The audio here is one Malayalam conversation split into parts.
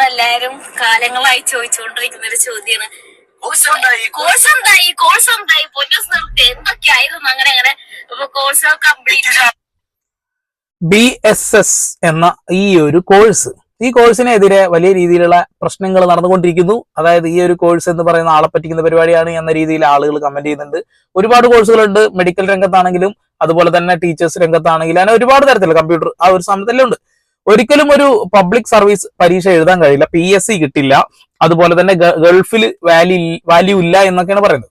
നമ്മളെല്ലാരും കാലങ്ങളായി ചോദിച്ചുകൊണ്ടിരിക്കുന്ന ഒരു ചോദ്യമാണ് കോഴ്സ് എന്തായി? കോഴ്സ് എന്തായി കോഴ്സ് എന്തായി പൊന്നൂസ് നിർത്തി എന്തൊക്കെയായിരുന്നു അങ്ങനെ അങ്ങനെ? Course complete B S S എന്ന ഈ ഒരു കോഴ്സ് ഈ കോഴ്സിനെതിരെ വലിയ രീതിയിലുള്ള പ്രശ്നങ്ങൾ നടന്നുകൊണ്ടിരിക്കുന്നു. അതായത് ഈ ഒരു കോഴ്സ് എന്ന് പറയുന്ന ആളെ പറ്റിക്കുന്ന പരിപാടിയാണ് എന്ന രീതിയിൽ ആളുകൾ കമന്റ് ചെയ്യുന്നുണ്ട്. ഒരുപാട് കോഴ്സുകളുണ്ട് മെഡിക്കൽ രംഗത്താണെങ്കിലും അതുപോലെ തന്നെ ടീച്ചേഴ്സ് രംഗത്താണെങ്കിലും അങ്ങനെ ഒരുപാട് തരത്തിലുള്ള കമ്പ്യൂട്ടർ ആ ഒരു സമയത്തെല്ലാം ഉണ്ട്. ഒരിക്കലും ഒരു പബ്ലിക് സർവീസ് പരീക്ഷ എഴുതാൻ കഴിയില്ല. പി എസ് സി കിട്ടില്ല. അതുപോലെ തന്നെ ഗൾഫിൽ വാല്യൂ വാല്യൂ ഇല്ല എന്നൊക്കെയാണ് പറയുന്നത്.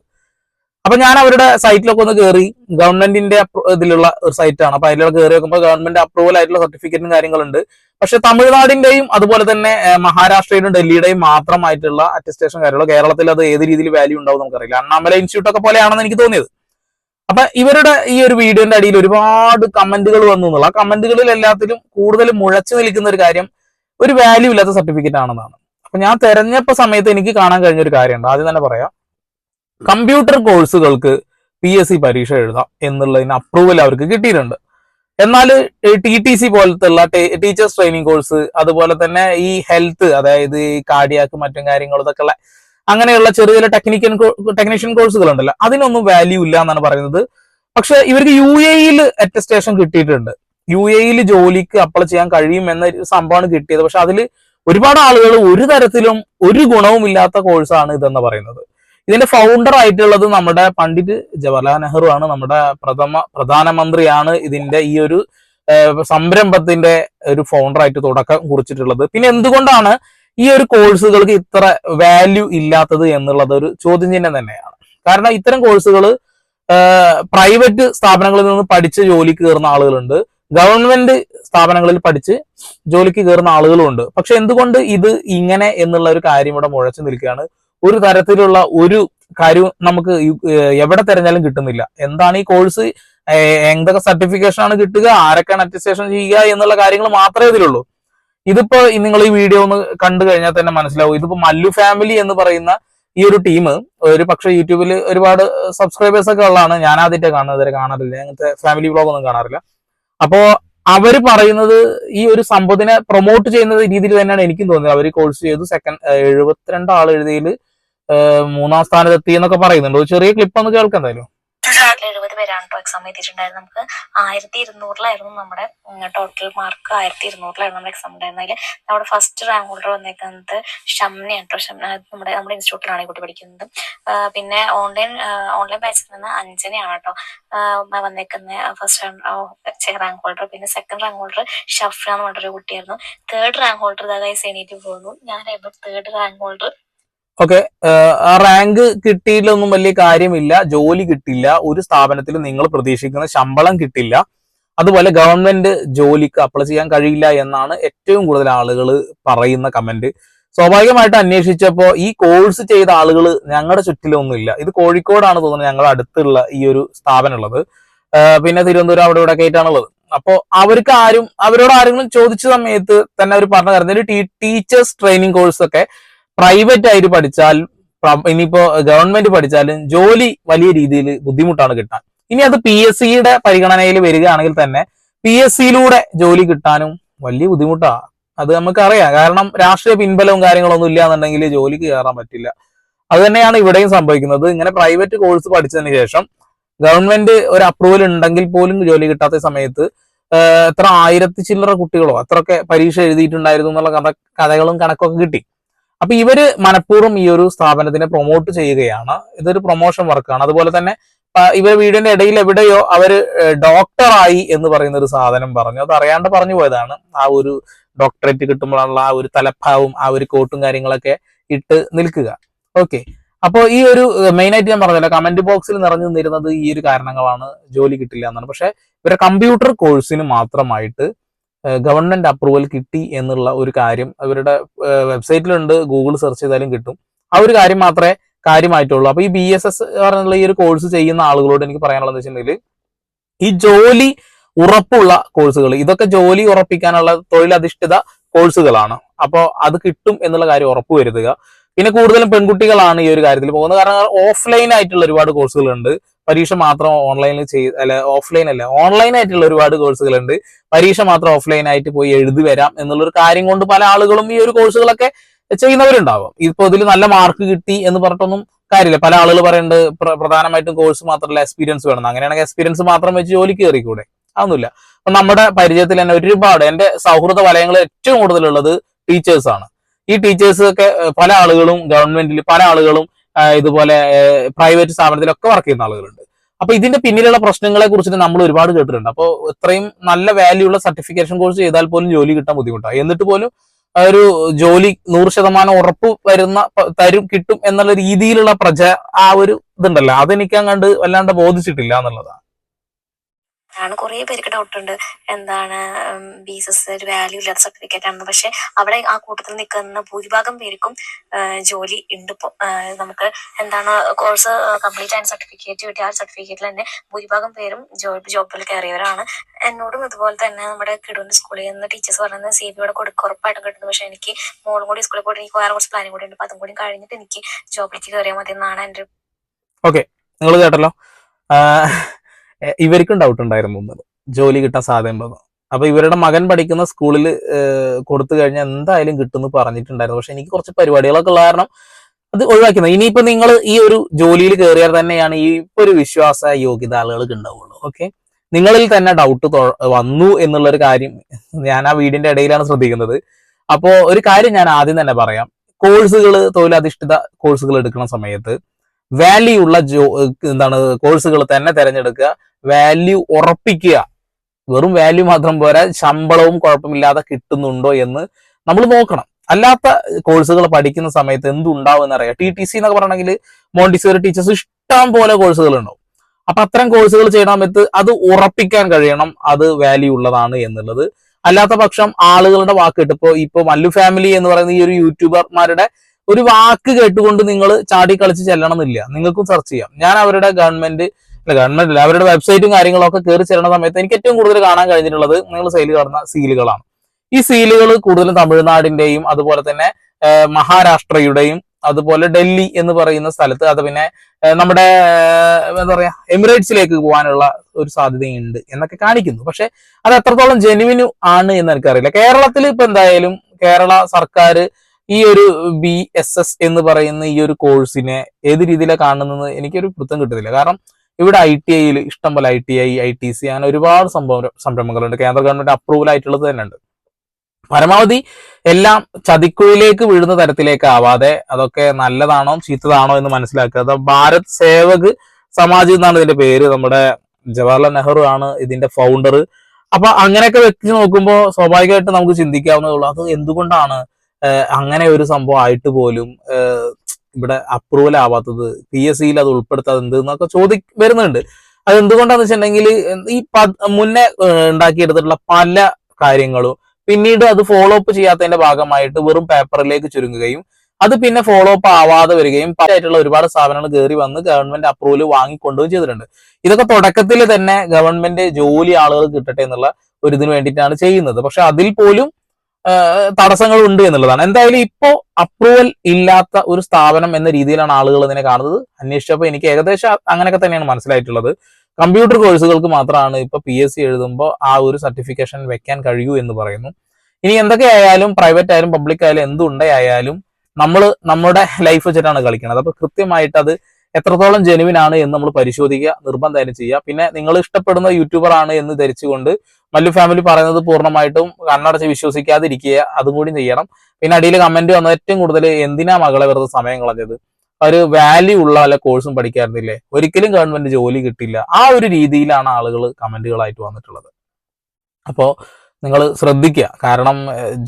അപ്പൊ ഞാൻ അവരുടെ സൈറ്റിലൊക്കെ ഒന്ന് കയറി ഗവൺമെന്റിന്റെ ഇതിലുള്ള ഒരു സൈറ്റാണ് അപ്പൊ അതിലൂടെ കയറി നോക്കുമ്പോൾ ഗവൺമെന്റ് അപ്രൂവൽ ആയിട്ടുള്ള സർട്ടിഫിക്കറ്റും കാര്യങ്ങളുണ്ട്. പക്ഷെ തമിഴ്നാടിന്റെയും അതുപോലെ തന്നെ മഹാരാഷ്ട്രയുടെയും ഡൽഹിയുടെയും മാത്രമായിട്ടുള്ള അറ്റസ്റ്റേഷൻ കാര്യമുള്ളൂ കേരളത്തിൽ അത് ഏത് രീതിയിൽ വാല്യൂ ഉണ്ടാവും നമുക്കറിയില്ല. അണ്ണാമല ഇൻസ്റ്റിറ്റ്യൂട്ട് ഒക്കെ പോലെയാണെന്ന് എനിക്ക് തോന്നിയത്. അപ്പൊ ഇവരുടെ ഈ ഒരു വീഡിയോന്റെ അടിയിൽ ഒരുപാട് കമന്റുകൾ വന്നു എന്നുള്ള ആ കമന്റുകളിൽ എല്ലാത്തിലും കൂടുതൽ മുഴച്ചു നിൽക്കുന്ന ഒരു കാര്യം ഒരു വാല്യൂ ഇല്ലാത്ത സർട്ടിഫിക്കറ്റ് ആണെന്നാണ്. അപ്പൊ ഞാൻ തെരഞ്ഞെടുപ്പ് സമയത്ത് എനിക്ക് കാണാൻ കഴിഞ്ഞ ഒരു കാര്യമുണ്ട്. ആദ്യം തന്നെ പറയാം. കമ്പ്യൂട്ടർ കോഴ്സുകൾക്ക് പി എസ് സി പരീക്ഷ എഴുതാം എന്നുള്ളതിന് അപ്രൂവൽ അവർക്ക് കിട്ടിയിട്ടുണ്ട്. എന്നാൽ ടി ടി സി പോലത്തുള്ള ടീച്ചേഴ്സ് ട്രെയിനിങ് കോഴ്സ് അതുപോലെ തന്നെ ഈ ഹെൽത്ത് അതായത് ഈ കാർഡിയാക്ക് മറ്റും കാര്യങ്ങളും ഇതൊക്കെ ഉള്ള അങ്ങനെയുള്ള ചെറിയ ചെറിയ ടെക്നിക്കൽ ടെക്നീഷ്യൻ കോഴ്സുകൾ ഉണ്ടല്ലോ അതിനൊന്നും വാല്യൂ ഇല്ല എന്നാണ് പറയുന്നത്. പക്ഷെ ഇവർക്ക് യു എയിൽ അറ്റസ്റ്റേഷൻ കിട്ടിയിട്ടുണ്ട്. യു എയിൽ ജോലിക്ക് അപ്ലൈ ചെയ്യാൻ കഴിയും എന്ന സംഭവമാണ് കിട്ടിയത്. പക്ഷെ അതിൽ ഒരുപാട് ആളുകൾ ഒരു തരത്തിലും ഒരു ഗുണവും ഇല്ലാത്ത കോഴ്സാണ് ഇതെന്ന് പറയുന്നത്. ഇതിന്റെ ഫൗണ്ടർ ആയിട്ടുള്ളത് നമ്മുടെ പണ്ഡിറ്റ് ജവഹർലാൽ നെഹ്റു ആണ് നമ്മുടെ പ്രഥമ പ്രധാനമന്ത്രിയാണ് ഇതിന്റെ ഈ ഒരു സംരംഭത്തിന്റെ ഒരു ഫൗണ്ടർ ആയിട്ട് തുടക്കം കുറിച്ചിട്ടുള്ളത്. പിന്നെ എന്തുകൊണ്ടാണ് ഈ ഒരു കോഴ്സുകൾക്ക് ഇത്ര വാല്യൂ ഇല്ലാത്തത് എന്നുള്ളത് ഒരു ചോദ്യം ചിഹ്നം തന്നെയാണ്. കാരണം ഇത്തരം കോഴ്സുകൾ പ്രൈവറ്റ് സ്ഥാപനങ്ങളിൽ നിന്ന് പഠിച്ച് ജോലിക്ക് കയറുന്ന ആളുകളുണ്ട്. ഗവൺമെന്റ് സ്ഥാപനങ്ങളിൽ പഠിച്ച് ജോലിക്ക് കയറുന്ന ആളുകളുമുണ്ട് പക്ഷെ എന്തുകൊണ്ട് ഇത് ഇങ്ങനെ എന്നുള്ള ഒരു കാര്യം ഇവിടെ മുഴച്ചു നിൽക്കുകയാണ്? ഒരു തരത്തിലുള്ള ഒരു കാര്യവും നമുക്ക് എവിടെ തിരഞ്ഞാലും കിട്ടുന്നില്ല. എന്താണ് ഈ കോഴ്സ് എന്തൊക്കെ സർട്ടിഫിക്കേഷൻ ആണ് കിട്ടുക? ആരൊക്കെയാണ് അറ്റസ്റ്റേഷൻ ചെയ്യുക? എന്നുള്ള കാര്യങ്ങൾ മാത്രമേ ഇതിലുള്ളൂ. ഇതിപ്പോ നിങ്ങൾ ഈ വീഡിയോ ഒന്ന് കണ്ടു കഴിഞ്ഞാൽ തന്നെ മനസ്സിലാവും. ഇതിപ്പോ മല്ലു ഫാമിലി എന്ന് പറയുന്ന ഈ ഒരു ടീം ഒരു പക്ഷേ യൂട്യൂബിൽ ഒരുപാട് സബ്സ്ക്രൈബേഴ്സ് ഒക്കെ ഉള്ളതാണ്. ഞാൻ ആദ്യമായിട്ട് കാണുന്നത്. വരെ കാണാറില്ല. അങ്ങനത്തെ ഫാമിലി വ്ളോഗ് ഒന്നും കാണാറില്ല. അപ്പോ അവർ പറയുന്നത് ഈ ഒരു സംഭവത്തിനെ പ്രൊമോട്ട് ചെയ്യുന്ന രീതിയിൽ തന്നെയാണ് എനിക്കും തോന്നിയത് അവർ കോഴ്സ് ചെയ്തു. സെക്കൻഡ് എഴുപത്തിരണ്ട് ആൾ എഴുതിയിൽ മൂന്നാം സ്ഥാനത്തെത്തി എന്നൊക്കെ പറയുന്നുണ്ട്. ചെറിയ ക്ലിപ്പ് ഒന്ന് കേൾക്കാം എന്തായാലും. എഴുപത് പേരാണ് കേട്ടോ എക്സാം എഴുതിയിട്ടുണ്ടായിരുന്നത്. നമുക്ക് ആയിരത്തി ഇരുന്നൂറിലായിരുന്നു നമ്മുടെ ടോട്ടൽ മാർക്ക് ആയിരത്തി ഇരുന്നൂറിലായിരുന്നു നമ്മുടെ എക്സാം ഉണ്ടായിരുന്നത്. അതിൽ നമ്മുടെ ഫസ്റ്റ് റാങ്ക് ഹോൾഡർ വന്നേക്കുന്നത് ഷംനയാണ് കേട്ടോ ഷംന നമ്മുടെ നമ്മുടെ ഇൻസ്റ്റിറ്റ്യൂട്ടിലാണ് കുട്ടി പഠിക്കുന്നത്. പിന്നെ ഓൺലൈൻ ഓൺലൈൻ ബാച്ചിൽ നിന്ന് അഞ്ജനയാണ് കേട്ടോ വന്നേക്കുന്ന ഫസ്റ്റ് റാങ്ക് ഹോൾഡർ പിന്നെ സെക്കൻഡ് റാങ്ക് ഹോൾഡർ ഷഫ്ര എന്ന് പറഞ്ഞൊരു കുട്ടിയായിരുന്നു. തേർഡ് റാങ്ക് ഹോൾഡർ ഇതായി എണീറ്റ് പോകുന്നു. ഞാനായിരുന്നു തേർഡ് റാങ്ക് ഹോൾഡർ ഓക്കെ ആ റാങ്ക് കിട്ടിയില്ലൊന്നും വലിയ കാര്യമില്ല. ജോലി കിട്ടില്ല. ഒരു സ്ഥാപനത്തിൽ നിങ്ങൾ പ്രതീക്ഷിക്കുന്ന ശമ്പളം കിട്ടില്ല. അതുപോലെ ഗവൺമെന്റ് ജോലിക്ക് അപ്ലൈ ചെയ്യാൻ കഴിയില്ല എന്നാണ് ഏറ്റവും കൂടുതൽ ആളുകൾ പറയുന്ന കമന്റ് സ്വാഭാവികമായിട്ട് അന്വേഷിച്ചപ്പോൾ ഈ കോഴ്സ് ചെയ്ത ആളുകൾ ഞങ്ങളുടെ ചുറ്റിലൊന്നും ഇല്ല. ഇത് കോഴിക്കോടാണ് തോന്നുന്നത് ഞങ്ങളുടെ അടുത്തുള്ള ഈ ഒരു സ്ഥാപനം ഉള്ളത് പിന്നെ തിരുവനന്തപുരം അവിടെ ഇവിടെ ആയിട്ടാണുള്ളത്. അപ്പോ അവർക്ക് ആരും അവരോട് ആരെങ്കിലും ചോദിച്ച സമയത്ത് തന്നെ അവർ പറഞ്ഞ കാര്യം ഒരു ടീച്ചേഴ്സ് ട്രെയിനിങ് കോഴ്സ് ഒക്കെ പ്രൈവറ്റ് ആയിട്ട് പഠിച്ചാൽ ഇനിയിപ്പോ ഗവൺമെന്റ് പഠിച്ചാലും ജോലി വലിയ രീതിയിൽ ബുദ്ധിമുട്ടാണ് കിട്ടാൻ. ഇനി അത് പി എസ് സിയുടെ പരിഗണനയിൽ വരികയാണെങ്കിൽ തന്നെ പി എസ് സിയിലൂടെ ജോലി കിട്ടാനും വലിയ ബുദ്ധിമുട്ടാണ് അത് നമുക്കറിയാം. കാരണം രാഷ്ട്രീയ പിൻബലവും കാര്യങ്ങളൊന്നും ഇല്ല എന്നുണ്ടെങ്കിൽ ജോലിക്ക് കയറാൻ പറ്റില്ല. അത് തന്നെയാണ് ഇവിടെയും സംഭവിക്കുന്നത്. ഇങ്ങനെ പ്രൈവറ്റ് കോഴ്സ് പഠിച്ചതിന് ശേഷം ഗവൺമെന്റ് ഒരു അപ്രൂവൽ ഉണ്ടെങ്കിൽ പോലും ജോലി കിട്ടാത്ത സമയത്ത് എത്ര ആയിരത്തി ചില്ലറ കുട്ടികളോ അത്രയൊക്കെ പരീക്ഷ എഴുതിയിട്ടുണ്ടായിരുന്നു എന്നുള്ള കഥ കഥകളും കണക്കൊക്കെ കിട്ടി. അപ്പൊ ഇവർ മനഃപൂർവം ഈ ഒരു സ്ഥാപനത്തിനെ പ്രൊമോട്ട് ചെയ്യുകയാണ്. ഇതൊരു പ്രൊമോഷൻ വർക്കാണ് അതുപോലെ തന്നെ ഇവർ വീടിന്റെ ഇടയിൽ എവിടെയോ അവർ ഡോക്ടറായി എന്ന് പറയുന്ന ഒരു സാധനം പറഞ്ഞു. അത് അറിയാണ്ട് പറഞ്ഞു പോയതാണ്. ആ ഒരു ഡോക്ടറേറ്റ് കിട്ടുമ്പോഴുള്ള ആ ഒരു തലപ്പാവും ആ ഒരു കോട്ടും കാര്യങ്ങളൊക്കെ ഇട്ട് നിൽക്കുക. ഓക്കെ അപ്പോൾ ഈ ഒരു മെയിൻ ആയിട്ട് ഞാൻ പറഞ്ഞല്ലോ കമന്റ് ബോക്സിൽ നിറഞ്ഞു നിന്നിരുന്നത് ഈ ഒരു കാരണങ്ങളാണ് ജോലി കിട്ടില്ല എന്നാണ്. പക്ഷെ ഇവരെ കമ്പ്യൂട്ടർ കോഴ്സിന് മാത്രമായിട്ട് ഗവൺമെന്റ് അപ്രൂവൽ കിട്ടി എന്നുള്ള ഒരു കാര്യം അവരുടെ വെബ്സൈറ്റിലുണ്ട് ഗൂഗിൾ സെർച്ച് ചെയ്താലും കിട്ടും. ആ ഒരു കാര്യം മാത്രമേ കാര്യമായിട്ടുള്ളൂ. അപ്പൊ ഈ ബി എസ് എസ് പറഞ്ഞുള്ള ഈ ഒരു കോഴ്സ് ചെയ്യുന്ന ആളുകളോട് എനിക്ക് പറയാനുള്ളത് വെച്ചിട്ടുണ്ടെങ്കിൽ ഈ ജോലി ഉറപ്പുള്ള കോഴ്സുകൾ ഇതൊക്കെ ജോലി ഉറപ്പിക്കാനുള്ള തൊഴിലധിഷ്ഠിത കോഴ്സുകളാണ് അപ്പോൾ അത് കിട്ടും എന്നുള്ള കാര്യം ഉറപ്പ് വരുത്തുക. പിന്നെ കൂടുതലും പെൺകുട്ടികളാണ് ഈ ഒരു കാര്യത്തിൽ പോകുന്നത്. കാരണം ഓഫ്ലൈൻ ആയിട്ടുള്ള ഒരുപാട് കോഴ്സുകളുണ്ട് പരീക്ഷ മാത്രം ഓൺലൈനിൽ ചെയ്ത് അല്ല ഓഫ്ലൈൻ അല്ല ഓൺലൈൻ ആയിട്ടുള്ള ഒരുപാട് കോഴ്സുകളുണ്ട് പരീക്ഷ മാത്രം ഓഫ്ലൈൻ ആയിട്ട് പോയി എഴുതി വരാം എന്നുള്ളൊരു കാര്യം കൊണ്ട് പല ആളുകളും ഈ ഒരു കോഴ്സുകളൊക്കെ ചെയ്യുന്നവരുണ്ടാവും. ഇപ്പൊ ഇതിൽ നല്ല മാർക്ക് കിട്ടി എന്ന് പറഞ്ഞിട്ടൊന്നും കാര്യമില്ല. പല ആളുകൾ പറയുന്നുണ്ട് പ്ര- പ്രധാനമായിട്ടും കോഴ്സ് മാത്രമല്ല എക്സ്പീരിയൻസ് വേണം. അങ്ങനെയാണെങ്കിൽ എക്സ്പീരിയൻസ് മാത്രം വെച്ച് ജോലിക്ക് കയറിക്കൂടെ? അതൊന്നുമില്ല. അപ്പൊ നമ്മുടെ പരിചയത്തിൽ തന്നെ ഒരുപാട് എന്റെ സൗഹൃദ വലയങ്ങൾ ഏറ്റവും കൂടുതലുള്ളത് ടീച്ചേഴ്സാണ് ഈ ടീച്ചേഴ്സ് ഒക്കെ പല ആളുകളും ഗവൺമെന്റിൽ പല ആളുകളും ഇതുപോലെ പ്രൈവറ്റ് സ്ഥാപനത്തിലൊക്കെ വർക്ക് ചെയ്യുന്ന ആളുകളുണ്ട്. അപ്പൊ ഇതിന്റെ പിന്നിലുള്ള പ്രശ്നങ്ങളെ കുറിച്ചിട്ട് നമ്മൾ ഒരുപാട് കേട്ടിട്ടുണ്ട്. അപ്പോൾ ഇത്രയും നല്ല വാല്യൂ ഉള്ള സർട്ടിഫിക്കേഷൻ കോഴ്സ് ചെയ്താൽ പോലും ജോലി കിട്ടാൻ ബുദ്ധിമുട്ടാണ്. എന്നിട്ട് പോലും ഒരു ജോലി നൂറ് ശതമാനം ഉറപ്പ് വരുന്ന തരും കിട്ടും എന്നുള്ള രീതിയിലുള്ള പ്രജ ആ ഒരു ഇതുണ്ടല്ലോ. അതെനിക്കാൻ കണ്ട് വല്ലാണ്ട് ബോധിച്ചിട്ടില്ല എന്നുള്ളതാണ്. ആണ്. കുറേ പേർക്ക് ഡൗട്ട് ഉണ്ട്. എന്താണ് ബി എസ് എസ് ഒരു വാല്യൂ ഇല്ലാത്ത സർട്ടിഫിക്കറ്റ് ആണെന്ന്. പക്ഷെ അവിടെ ആ കൂട്ടത്തിൽ നിൽക്കുന്ന ഭൂരിഭാഗം പേർക്കും ജോലി ഉണ്ട് ഇപ്പോൾ നമുക്ക് എന്താണ് കോഴ്സ് കംപ്ലീറ്റ് ആയ സർട്ടിഫിക്കറ്റ് കിട്ടിയ ആ സർട്ടിഫിക്കറ്റിൽ തന്നെ ഭൂരിഭാഗം പേരും ജോബ് ജോബിൽ കയറിയവരാണ്. എന്നോടും ഇതുപോലെ തന്നെ നമ്മുടെ കിടുവിന്റെ സ്കൂളിൽ നിന്ന് ടീച്ചേഴ്സ് പറയുന്നത് സി ബി ഇവിടെ കൊടുക്കുക ഉറപ്പായിട്ടും കിട്ടുന്നു. പക്ഷെ എനിക്ക് മോളും കൂടി സ്കൂളിൽ പോയിട്ട് എനിക്ക് വേറെ കുറച്ച് പ്ലാനും കൂടി ഉണ്ട്. അപ്പൊ അതും കൂടി കഴിഞ്ഞിട്ട് എനിക്ക് ജോബിലേക്ക് കയറിയാൽ മതി എന്നാണ് എന്റെ നിങ്ങൾ കേട്ടല്ലോ. ഇവർക്കും ഡൗട്ട് ഉണ്ടായിരുന്നു ജോലി കിട്ടാൻ സാധ്യതയുണ്ടെന്ന്. അപ്പൊ ഇവരുടെ മകൻ പഠിക്കുന്ന സ്കൂളിൽ കൊടുത്തു കഴിഞ്ഞാൽ എന്തായാലും കിട്ടുമെന്ന് പറഞ്ഞിട്ടുണ്ടായിരുന്നു. പക്ഷെ എനിക്ക് കുറച്ച് പരിപാടികളൊക്കെ ഉള്ള കാരണം അത് ഒഴിവാക്കുന്നത് ഇനിയിപ്പോ നിങ്ങൾ ഈ ഒരു ജോലിയിൽ കയറിയാൽ തന്നെയാണ് ഈ ഇപ്പൊ ഒരു വിശ്വാസ യോഗ്യത ആളുകൾക്ക് ഉണ്ടാവുള്ളൂ. ഓക്കെ? നിങ്ങളിൽ തന്നെ ഡൗട്ട് വന്നു എന്നുള്ള ഒരു കാര്യം ഞാൻ ആ വീടിന്റെ ഇടയിലാണ് ശ്രദ്ധിക്കുന്നത്. അപ്പോ ഒരു കാര്യം ഞാൻ ആദ്യം തന്നെ പറയാം. കോഴ്സുകൾ തൊഴിലധിഷ്ഠിത കോഴ്സുകൾ എടുക്കുന്ന സമയത്ത് വാല്യൂ ഉള്ള ജോ എന്താണ് കോഴ്സുകൾ തന്നെ തിരഞ്ഞെടുക്കുക. വാല്യൂ ഉറപ്പിക്കുക. വെറും വാല്യൂ മാത്രം പോരാ ശമ്പളവും കുഴപ്പമില്ലാതെ കിട്ടുന്നുണ്ടോ എന്ന് നമ്മൾ നോക്കണം. അല്ലാത്ത കോഴ്സുകൾ പഠിക്കുന്ന സമയത്ത് എന്തുണ്ടാവും എന്നറിയാം ടി ടി സി എന്നൊക്കെ പറയണമെങ്കിൽ മോണ്ടിസോറി ടീച്ചേഴ്സ് ഇഷ്ടം പോലെ കോഴ്സുകൾ ഉണ്ടാവും. അപ്പൊ അത്തരം കോഴ്സുകൾ ചെയ്യണ സമയത്ത് അത് ഉറപ്പിക്കാൻ കഴിയണം അത് വാല്യൂ ഉള്ളതാണ് എന്നുള്ളത്. അല്ലാത്ത പക്ഷം ആളുകളുടെ വാക്ക് കേട്ട് ഇപ്പോ മല്ലു ഫാമിലി എന്ന് പറയുന്ന ഈ ഒരു യൂട്യൂബർമാരുടെ ഒരു വാക്ക് കേട്ടുകൊണ്ട് നിങ്ങൾ ചാടി കളിച്ച് ചെല്ലണം എന്നില്ല നിങ്ങൾക്കും സെർച്ച് ചെയ്യാം. ഞാൻ അവരുടെ ഗവൺമെന്റ് അല്ല ഗവൺമെന്റ് അല്ല അവരുടെ വെബ്സൈറ്റും കാര്യങ്ങളൊക്കെ കയറി ചെല്ലുന്ന സമയത്ത് എനിക്ക് ഏറ്റവും കൂടുതൽ കാണാൻ കഴിഞ്ഞിട്ടുള്ളത് നിങ്ങൾ സെയിൽ കാണുന്ന സീലുകളാണ്. ഈ സീലുകൾ കൂടുതലും തമിഴ്നാടിന്റെയും അതുപോലെ തന്നെ മഹാരാഷ്ട്രയുടെയും അതുപോലെ ഡൽഹി എന്ന് പറയുന്ന സ്ഥലത്ത് അത് പിന്നെ നമ്മുടെ എന്താ പറയാ എമിറേറ്റ്സിലേക്ക് പോകാനുള്ള ഒരു സാധ്യതയുണ്ട് എന്നൊക്കെ കാണിക്കുന്നു. പക്ഷെ അത് എത്രത്തോളം ജെനുവിനു ആണ് എന്ന് എനിക്കറിയില്ല. കേരളത്തിൽ ഇപ്പൊ എന്തായാലും കേരള സർക്കാർ ഈ ഒരു ബി എസ് എസ് എന്ന് പറയുന്ന ഈ ഒരു കോഴ്സിനെ ഏത് രീതിയിലാണ് കാണുന്നത് എനിക്കൊരു പിടുത്തം കിട്ടുന്നില്ല. കാരണം ഇവിടെ ഐ ടി ഐയിൽ ഇഷ്ടംപോലെ I T I I T C അങ്ങനെ ഒരുപാട് സംഭവം സംരംഭങ്ങളുണ്ട്. കേന്ദ്ര ഗവൺമെന്റ് അപ്രൂവൽ ആയിട്ടുള്ളത് തന്നെ ഉണ്ട് പരമാവധി എല്ലാം ചതിക്കുഴിയിലേക്ക് വീഴുന്ന തരത്തിലേക്ക് ആവാതെ അതൊക്കെ നല്ലതാണോ ചീത്തതാണോ എന്ന് മനസ്സിലാക്കുക. അത് ഭാരത് സേവക് സമാജ് എന്നാണ് ഇതിന്റെ പേര്. നമ്മുടെ ജവഹർലാൽ നെഹ്റു ആണ് ഇതിന്റെ ഫൗണ്ടർ അപ്പൊ അങ്ങനെയൊക്കെ വെച്ച് നോക്കുമ്പോൾ സ്വാഭാവികമായിട്ട് നമുക്ക് ചിന്തിക്കാവുന്നതേ ഉള്ളൂ. അത് എന്തുകൊണ്ടാണ് അങ്ങനെ ഒരു സംഭവം ആയിട്ട് പോലും ഇവിടെ അപ്രൂവൽ ആവാത്തത് പി എസ് സിയിൽ അത് ഉൾപ്പെടുത്താതെ എന്ത് എന്നൊക്കെ ചോദി വരുന്നുണ്ട്. അത് എന്തുകൊണ്ടാന്ന് വെച്ചിട്ടുണ്ടെങ്കിൽ ഈ മുന്നേ ഉണ്ടാക്കിയെടുത്തിട്ടുള്ള പല കാര്യങ്ങളും പിന്നീട് അത് ഫോളോ അപ്പ് ചെയ്യാത്തതിന്റെ ഭാഗമായിട്ട് വെറും പേപ്പറിലേക്ക് ചുരുങ്ങുകയും അത് പിന്നെ ഫോളോ അപ്പ് ആവാതെ വരികയും പലതായിട്ടുള്ള ഒരുപാട് സ്ഥാപനങ്ങൾ കയറി വന്ന് ഗവൺമെന്റ് അപ്രൂവൽ വാങ്ങിക്കൊണ്ടുകയും ചെയ്തിട്ടുണ്ട്. ഇതൊക്കെ തുടക്കത്തിൽ തന്നെ ഗവൺമെന്റ് ജോലി ആളുകൾ കിട്ടട്ടെ എന്നുള്ള ഒരു ഇതിന് വേണ്ടിയിട്ടാണ് ചെയ്യുന്നത്. പക്ഷെ അതിൽ പോലും തടസ്സങ്ങൾ ഉണ്ട് എന്നുള്ളതാണ്. എന്തായാലും ഇപ്പോ അപ്രൂവൽ ഇല്ലാത്ത ഒരു സ്ഥാപനം എന്ന രീതിയിലാണ് ആളുകൾ ഇതിനെ കാണുന്നത്. അന്വേഷിച്ചപ്പോൾ എനിക്ക് ഏകദേശം അങ്ങനെയൊക്കെ തന്നെയാണ് മനസ്സിലായിട്ടുള്ളത്. കമ്പ്യൂട്ടർ കോഴ്സുകൾക്ക് മാത്രമാണ് ഇപ്പൊ പി എസ് സി എഴുതുമ്പോൾ ആ ഒരു സർട്ടിഫിക്കേഷൻ വെക്കാൻ കഴിയൂ എന്ന് പറയുന്നു. ഇനി എന്തൊക്കെ ആയാലും പ്രൈവറ്റ് ആയാലും പബ്ലിക് ആയാലും എന്തുണ്ടായാലും നമ്മൾ നമ്മുടെ ലൈഫ് വെച്ചിട്ടാണ് കളിക്കുന്നത് അപ്പൊ കൃത്യമായിട്ട് അത് എത്രത്തോളം ജെനുവിൻ ആണ് എന്ന് നമ്മൾ പരിശോധിക്കുക നിർബന്ധം നിർബന്ധമായും ചെയ്യുക. പിന്നെ നിങ്ങൾ ഇഷ്ടപ്പെടുന്ന യൂട്യൂബർ ആണ് എന്ന് ധരിച്ചുകൊണ്ട് മല്ലു ഫാമിലി പറയുന്നത് പൂർണമായിട്ടും കണ്ണടച്ച് വിശ്വസിക്കാതിരിക്കുക അതും കൂടി ചെയ്യണം. പിന്നെ അടിയിൽ കമന്റ് വന്ന ഏറ്റവും കൂടുതൽ എന്തിനാ മകളെ വെറുതെ സമയം കളഞ്ഞത്? ഒരു വാല്യൂ ഉള്ള വല്ല കോഴ്സും പഠിക്കാറുന്നില്ലേ ഒരിക്കലും ഗവൺമെന്റ് ജോലി കിട്ടില്ല. ആ ഒരു രീതിയിലാണ് ആളുകൾ കമന്റുകളായിട്ട് വന്നിട്ടുള്ളത്. അപ്പോ നിങ്ങൾ ശ്രദ്ധിക്കുക. കാരണം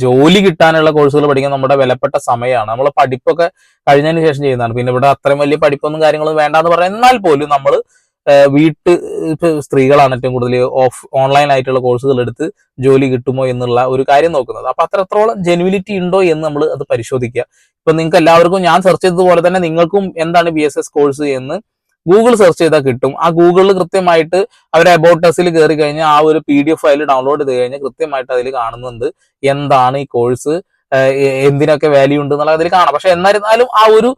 ജോലി കിട്ടാനുള്ള കോഴ്സുകൾ പഠിക്കാൻ നമ്മുടെ വിലപ്പെട്ട സമയമാണ്. നമ്മൾ പഠിപ്പൊക്കെ കഴിഞ്ഞതിന് ശേഷം ചെയ്യുന്നതാണ്. പിന്നെ ഇവിടെ അത്രയും വലിയ പഠിപ്പൊന്നും കാര്യങ്ങളും വേണ്ടെന്ന് പറയാം എന്നാൽ പോലും നമ്മൾ വീട്ട് സ്ത്രീകളാണ് ഏറ്റവും കൂടുതൽ ഓഫ് ഓൺലൈൻ ആയിട്ടുള്ള കോഴ്സുകൾ എടുത്ത് ജോലി കിട്ടുമോ എന്നുള്ള ഒരു കാര്യം നോക്കുന്നത്. അപ്പൊ അത്രത്തോളം ജെനുവിലിറ്റി ഉണ്ടോ എന്ന് നമ്മൾ അത് പരിശോധിക്കുക. ഇപ്പൊ നിങ്ങൾക്ക് എല്ലാവർക്കും ഞാൻ സെർച്ച് ചെയ്തതുപോലെ തന്നെ നിങ്ങൾക്കും എന്താണ് ബി കോഴ്സ് എന്ന് ഗൂഗിൾ സെർച്ച് ചെയ്താൽ കിട്ടും. ആ ഗൂഗിളിൽ കൃത്യമായിട്ട് അവരെ അബോട്ടസിൽ കയറി കഴിഞ്ഞാൽ ആ ഒരു P D F file download ചെയ്ത് കഴിഞ്ഞാൽ കൃത്യമായിട്ട് അതിൽ കാണുന്നുണ്ട് എന്താണ് ഈ കോഴ്സ് എന്തിനൊക്കെ വാല്യൂ ഉണ്ട് എന്നുള്ളത് അതിൽ കാണാം. പക്ഷെ എന്നിരുന്നാലും ആ ഒരു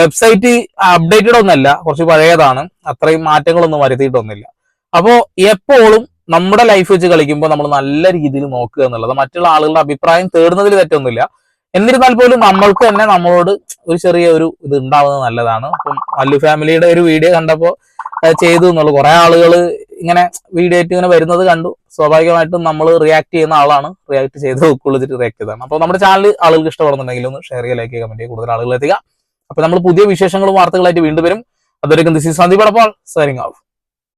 വെബ്സൈറ്റ് അപ്ഡേറ്റഡ് ഒന്നല്ല കുറച്ച് പഴയതാണ്. അത്രയും മാറ്റങ്ങളൊന്നും വരുത്തിയിട്ടൊന്നുമില്ല. അപ്പോൾ എപ്പോഴും നമ്മുടെ ലൈഫ് വെച്ച് കളിക്കുമ്പോൾ നമ്മൾ നല്ല രീതിയിൽ നോക്കുക എന്നുള്ളത് മറ്റുള്ള ആളുകളുടെ അഭിപ്രായം തേടുന്നതിൽ തെറ്റൊന്നുമില്ല. എന്നിരുന്നാൽ പോലും നമ്മൾക്ക് തന്നെ നമ്മളോട് ഒരു ചെറിയ ഒരു ഇത് ഉണ്ടാവുന്നത് നല്ലതാണ്. അപ്പം മല്ലു ഫാമിലിയുടെ ഒരു വീഡിയോ കണ്ടപ്പോൾ ചെയ്തു എന്നുള്ളു. കുറെ ആളുകൾ ഇങ്ങനെ വീഡിയോ ആയിട്ട് ഇങ്ങനെ വരുന്നത് കണ്ടു. സ്വാഭാവികമായിട്ടും നമ്മൾ റിയാക്ട് ചെയ്യുന്ന ആളാണ്. റിയാക്ട് ചെയ്ത് ഉൾക്കൊള്ളിച്ചിട്ട് റിയാക്ട് ചെയ്തതാണ്. അപ്പോൾ നമ്മുടെ ചാനൽ ആളുകൾക്ക് ഇഷ്ടപ്പെടുന്നുണ്ടെങ്കിൽ ഒന്ന് ഷെയർ ചെയ്യുക ലൈക്ക് ചെയ്യുക കമന്റ് കൂടുതൽ ആളുകൾ എത്തിക്കുക. അപ്പോൾ നമ്മൾ പുതിയ വിശേഷങ്ങളും വാർത്തകളായിട്ട് വീണ്ടും വരും. അതുവരെയും this Sandeep Adappal signing off